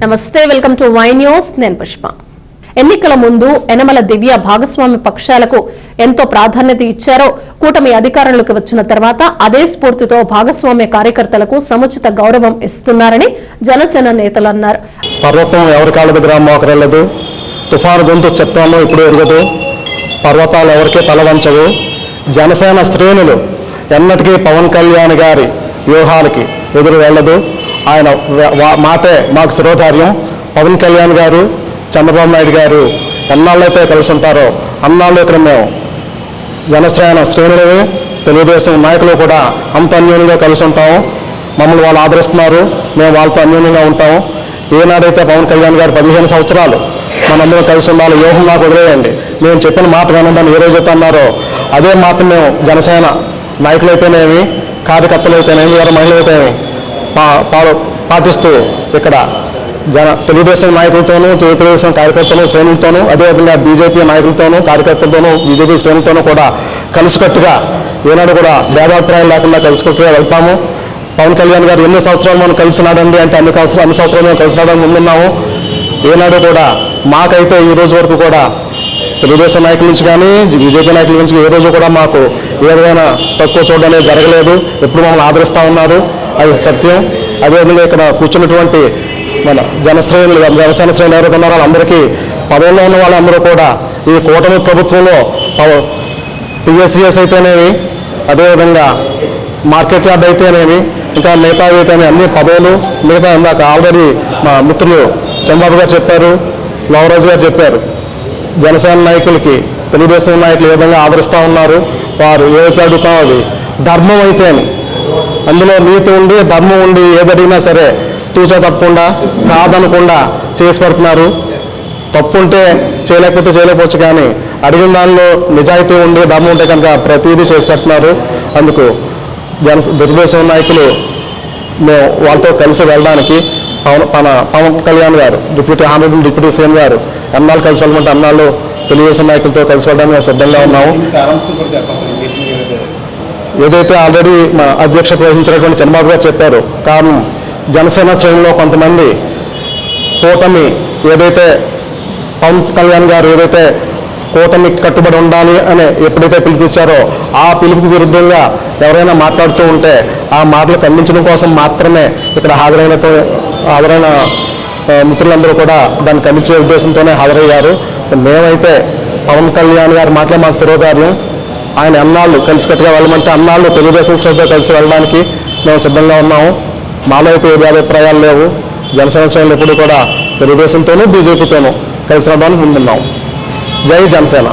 నమస్తే welcome to Y news. నేను పుష్ప. ఎన్నికల ముందు యనమల దివ్య భాగస్వామి పక్షాలకు ఎంతో ప్రాధాన్యత ఇచ్చారో కూటమి అధికారంలోకి వచ్చిన తర్వాత అదే స్ఫూర్తితో భాగస్వామ్య కార్యకర్తలకు సముచిత గౌరవం ఇస్తున్నారని జనసేన నేతలు అన్నారు. పర్వతం ఎవరి కాళ్ళ దగ్గర మోకరలేదు తుఫాను గొంతు చెప్తాను ఇప్పుడు ఎరగదు. పర్వతాలు ఎవరికే తలవంచవు. జనసేన శ్రేణులు ఎన్నటికీ పవన్ కళ్యాణ్ గారి వ్యూహాలకి ఎదురు వెళ్ళదు. ఆయన మాటే మాకు శిరోధార్యం. పవన్ కళ్యాణ్ గారు చంద్రబాబు నాయుడు గారు ఎన్నాళ్ళైతే కలిసి ఉంటారో అన్నాళ్ళు ఇక్కడ మేము జనశ్రేణ శ్రేణులు తెలుగుదేశం నాయకులు కూడా అంత అన్యోన్యంగా కలిసి ఉంటాము మమ్మల్ని వాళ్ళు ఆదరిస్తున్నారు. మేము వాళ్ళతో అన్యోన్యంగా ఉంటాము ఏనాడైతే పవన్ కళ్యాణ్ గారు పదిహేను సంవత్సరాలు మనందరం కలిసి ఉండాలి వ్యూహం నాకు వదిలేయండి. మేము చెప్పిన మాట వినండి ఏ రోజైతే అన్నారో అదే మాట మేము జనసేన నాయకులైతేనేమి కార్యకర్తలు అయితేనేమి ఎవరి మహిళలు అయితేనేమి పాటిస్తూ ఇక్కడ జన తెలుగుదేశం నాయకులతోనూ తెలుగుదేశం కార్యకర్తలు శ్రేణులతోనూ అదేవిధంగా బీజేపీ నాయకులతోనూ కార్యకర్తలతోనూ బీజేపీ శ్రేణులతోనూ కూడా కలిసికట్టుగా ఏనాడు కూడా భేదాభిప్రాయం లేకుండా కలిసికట్టుగా వెళ్తాము. పవన్ కళ్యాణ్ గారు ఎన్ని సంవత్సరాలు మనం కలిసినాడండి అంటే అన్ని సంవత్సరాలు అన్ని సంవత్సరాలు మేము కలిసినాడని ముందున్నాము. ఏనాడు కూడా మాకైతే ఈ రోజు వరకు కూడా తెలుగుదేశం నాయకుల నుంచి కానీ బీజేపీ నాయకుల నుంచి ఏ రోజు కూడా మాకు ఏదైనా తక్కువ చూడడం జరగలేదు. ఎప్పుడు మమ్మల్ని ఆదరిస్తూ ఉన్నారు. అది సత్యం. అదేవిధంగా ఇక్కడ కూర్చున్నటువంటి మన జనశ్రేణులు జనసేన శ్రేణులు ఎవరైతే ఉన్నారో వాళ్ళందరికీ పదవుల్లో ఉన్న వాళ్ళందరూ కూడా ఈ కూటమి ప్రభుత్వంలో పిఎస్సిఎస్ అయితేనేమి అదేవిధంగా మార్కెట్ యార్డ్ అయితేనేమి ఇంకా మిగతా అయితేనే అన్ని పదవులు మిగతా ఇందాక ఆల్రెడీ మా మిత్రులు చంద్రబాబు గారు చెప్పారు లవరాజు గారు చెప్పారు. జనసేన నాయకులకి తెలుగుదేశం నాయకులు ఏ విధంగా ఆదరిస్తూ ఉన్నారు వారు ఏదైతే అడుగుతాం అది ధర్మం అయితేనే. అందులో నీతి ఉండి ధర్మం ఉండి ఏదడిగినా సరే తూచా తప్పకుండా కాదనకుండా చేసి పెడుతున్నారు. తప్పు ఉంటే చేయలేకపోతే చేయలేకపోవచ్చు కానీ అడిగిన దానిలో నిజాయితీ ఉండి దమ్ము ఉంటే కనుక ప్రతిదీ చేసి పెడుతున్నారు. అందుకు జన తెలుగుదేశం నాయకులు మేము వాళ్ళతో కలిసి వెళ్ళడానికి పవన్ మన పవన్ కళ్యాణ్ గారు డిప్యూటీ హానరబుల్ డిప్యూటీ సీఎం గారు అన్నాళ్ళు కలిసి వెళ్ళమంటే అన్నాళ్ళు తెలుగుదేశం నాయకులతో కలిసి వెళ్ళడానికి సిద్ధంగా ఉన్నాము సారాంశం కూడా చెప్పండి మీటింగ్ ఏదైతే ఏదైతే ఆల్రెడీ మా అధ్యక్షత వహించినటువంటి చంద్రబాబు గారు చెప్పారు కారణం జనసేన శ్రేణిలో కొంతమంది కూటమి ఏదైతే పవన్ కళ్యాణ్ గారు ఏదైతే కూటమి కట్టుబడి ఉండాలి అని ఎప్పుడైతే పిలిపించారో ఆ పిలుపుకి విరుద్ధంగా ఎవరైనా మాట్లాడుతూ ఉంటే ఆ మాటలు ఖండించడం కోసం మాత్రమే ఇక్కడ హాజరైన హాజరైన మిత్రులందరూ కూడా దాన్ని ఖండించే ఉద్దేశంతోనే హాజరయ్యారు. సో మేమైతే పవన్ కళ్యాణ్ గారి మాటలే మాకు శిరోధార్యం. ఆయన అన్నాళ్ళు కలిసికట్టుగా వెళ్ళమంటే అన్నాళ్ళు తెలుగుదేశం శ్రేణితో కలిసి వెళ్ళడానికి మేము సిద్ధంగా ఉన్నాము. మాలో అయితే ఏది అభిప్రాయాలు లేవు. జనసేన శ్రేణులు ఎప్పుడు కూడా తెలుగుదేశంతోనూ బీజేపీతోనూ కలిసి రావడానికి ముందున్నాం. జై జనసేన.